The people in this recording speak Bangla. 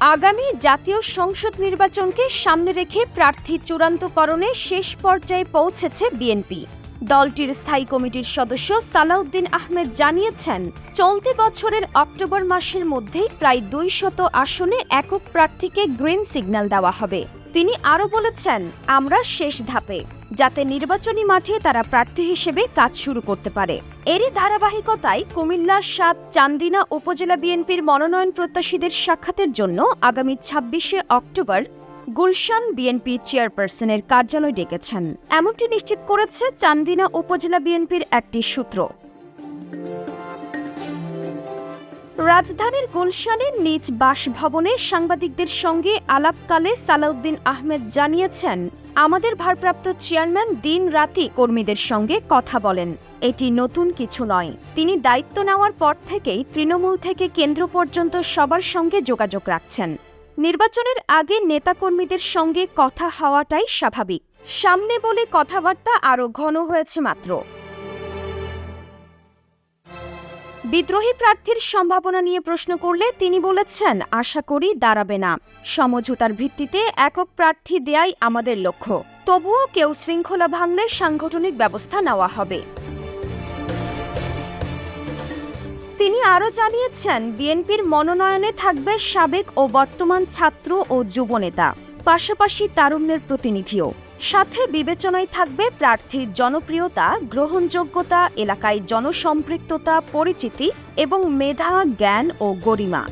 আগামী জাতীয় সংসদ নির্বাচনকে সামনে রেখে প্রার্থী চূড়ান্তকরণে শেষ পর্যায়ে পৌঁছেছে বিএনপি। দলটির স্থায়ী কমিটির সদস্য সালাউদ্দিন আহমেদ জানিয়েছেন, চলতি বছরের অক্টোবর মাসের মধ্যেই প্রায় দুই শত আসনে একক প্রার্থীকে গ্রিন সিগন্যাল দেওয়া হবে। তিনি আরও বলেছেন, আমরা শেষ ধাপে, যাতে নির্বাচনী মাঠে তারা প্রার্থী হিসেবে কাজ শুরু করতে পারে। এরই ধারাবাহিকতায় কুমিল্লার সাত চান্দিনা উপজেলা বিএনপির মনোনয়ন প্রত্যাশীদের সাক্ষাতের জন্য আগামী ছাব্বিশে অক্টোবর গুলশান বিএনপি চেয়ারপারসনের কার্যালয় ডেকেছেন। এমনটি নিশ্চিত করেছে চান্দিনা উপজেলা বিএনপির একটি সূত্র। রাজধানীর গুলশানের নিজ বাসভবনে সাংবাদিকদের সঙ্গে আলাপকালে সালাউদ্দিন আহমেদ জানিয়েছেন, আমাদের ভারপ্রাপ্ত চেয়ারম্যান দিন রাতি কর্মীদের সঙ্গে কথা বলেন। এটি নতুন কিছু নয়। তিনি দায়িত্ব নেওয়ার পর থেকেই তৃণমূল থেকে কেন্দ্র পর্যন্ত সবার সঙ্গে যোগাযোগ রাখছেন। নির্বাচনের আগে নেতাকর্মীদের সঙ্গে কথা হওয়াটাই স্বাভাবিক। সামনে বলে কথাবার্তা আরও ঘন হয়েছে মাত্র। বিদ্রোহী প্রার্থীর সম্ভাবনা নিয়ে প্রশ্ন করলে তিনি বলেছেন, আশা করি দাঁড়াবে না। সমঝোতার ভিত্তিতে একক প্রার্থী দেয়াই আমাদের লক্ষ্য। তবুও কেউ শৃঙ্খলা ভাঙলে সাংগঠনিক ব্যবস্থা নেওয়া হবে। তিনি আরও জানিয়েছেন, বিএনপির মনোনয়নে থাকবে সাবেক ও বর্তমান ছাত্র ও যুবনেতা। পাশাপাশি তারুণ্যের প্রতিনিধিও। সাথে বিবেচনায় থাকবে প্রার্থীর জনপ্রিয়তা গ্রহণযোগ্যতা এলাকায় জনসম্পৃক্ততা পরিচিতি এবং মেধা জ্ঞান ও গরিমা।